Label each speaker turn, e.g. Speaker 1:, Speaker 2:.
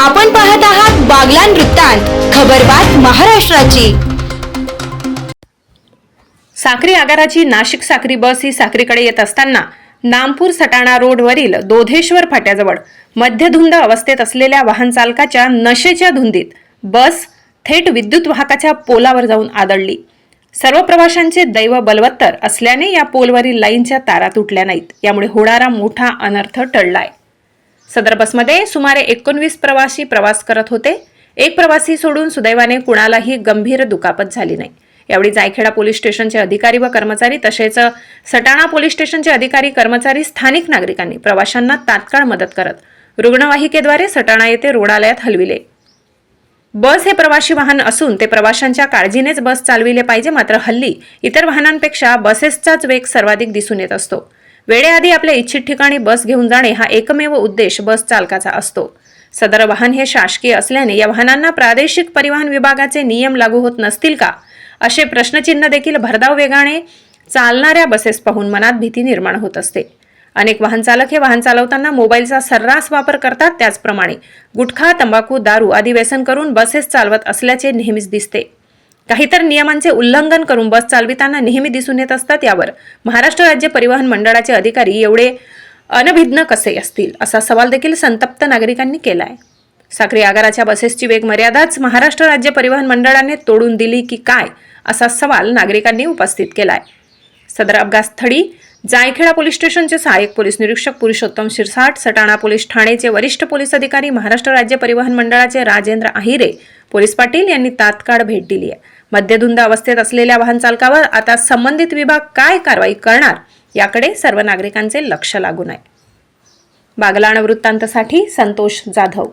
Speaker 1: आपण पाहत आहात बागला वृत्तांत खबरबात महाराष्ट्राची.
Speaker 2: साक्री आगाराची नाशिक साक्री बस ही साक्रीकडे येत असताना नामपूर सटाणा रोडवरील दोधेश्वर फाट्याजवळ मध्यधुंद अवस्थेत असलेल्या वाहन चालकाच्या नशेच्या धुंदीत बस थेट विद्युत वाहकाच्या पोलावर जाऊन आदळली. सर्व प्रवाशांचे दैव बलवत्तर असल्याने या पोलवरील लाईनच्या तारा तुटल्या नाहीत. यामुळे होणारा मोठा अनर्थ टळलाय. सदर बसमध्ये सुमारे एकोणवीस प्रवासी प्रवास करत होते. एक प्रवासी सोडून सुदैवाने कुणालाही गंभीर दुखापत झाली नाही. यावेळी जायखेडा पोलीस स्टेशनचे अधिकारी व कर्मचारी तसेच सटाणा पोलीस स्टेशनचे अधिकारी कर्मचारी स्थानिक नागरिकांनी प्रवाशांना तात्काळ मदत करत रुग्णवाहिकेद्वारे सटाणा येथे रुग्णालयात हलविले. बस हे प्रवासी वाहन असून ते प्रवाशांच्या काळजीनेच बस चालविले पाहिजे मात्र हल्ली इतर वाहनांपेक्षा बसेसचाच वेग सर्वाधिक दिसून येत असतो. वेळेआधी आपल्या इच्छित ठिकाणी बस घेऊन जाणे हा एकमेव उद्देश बस चालकाचा असतो. सदर वाहन हे शासकीय असल्याने या वाहनांना प्रादेशिक परिवहन विभागाचे नियम लागू होत नसतील का? असे प्रश्नचिन्ह देखील भरधाव वेगाने चालणाऱ्या बसेस पाहून मनात भीती निर्माण होत असते. अनेक वाहनचालक हे वाहन चालवताना मोबाईलचा सर्रास वापर करतात त्याचप्रमाणे गुटखा तंबाखू दारू आदी व्यसन करून बसेस चालवत असल्याचे नेहमीच दिसते. काही तर नियमांचे उल्लंघन करून बस चालविताना नेहमी दिसून येत असतात यावर. महाराष्ट्र राज्य परिवहन मंडळाचे अधिकारी एवढे अनभिज्ञ कसे असतील असा सवाल देखील संतप्त नागरिकांनी केला आहे साक्री आगाराच्या बसेसची वेग मर्यादाच महाराष्ट्र राज्य परिवहन मंडळाने तोडून दिली की काय असा सवाल नागरिकांनी उपस्थित केलाय. सदर अपघातस्थळी जायखेडा पोलीस स्टेशनचे सहाय्यक पोलीस निरीक्षक पुरुषोत्तम शिरसाट सटाणा पोलीस ठाणेचे वरिष्ठ पोलीस अधिकारी महाराष्ट्र राज्य परिवहन मंडळाचे राजेंद्र आहिरे पोलीस पाटील यांनी तात्काळ भेट दिली आहे मद्यधुंद अवस्थेत असलेल्या वाहन चालकावर आता संबंधित विभाग काय कारवाई करणार याकडे सर्व नागरिकांचे लक्ष लागून आहे. बागलाण वृत्तांतसाठी संतोष जाधव.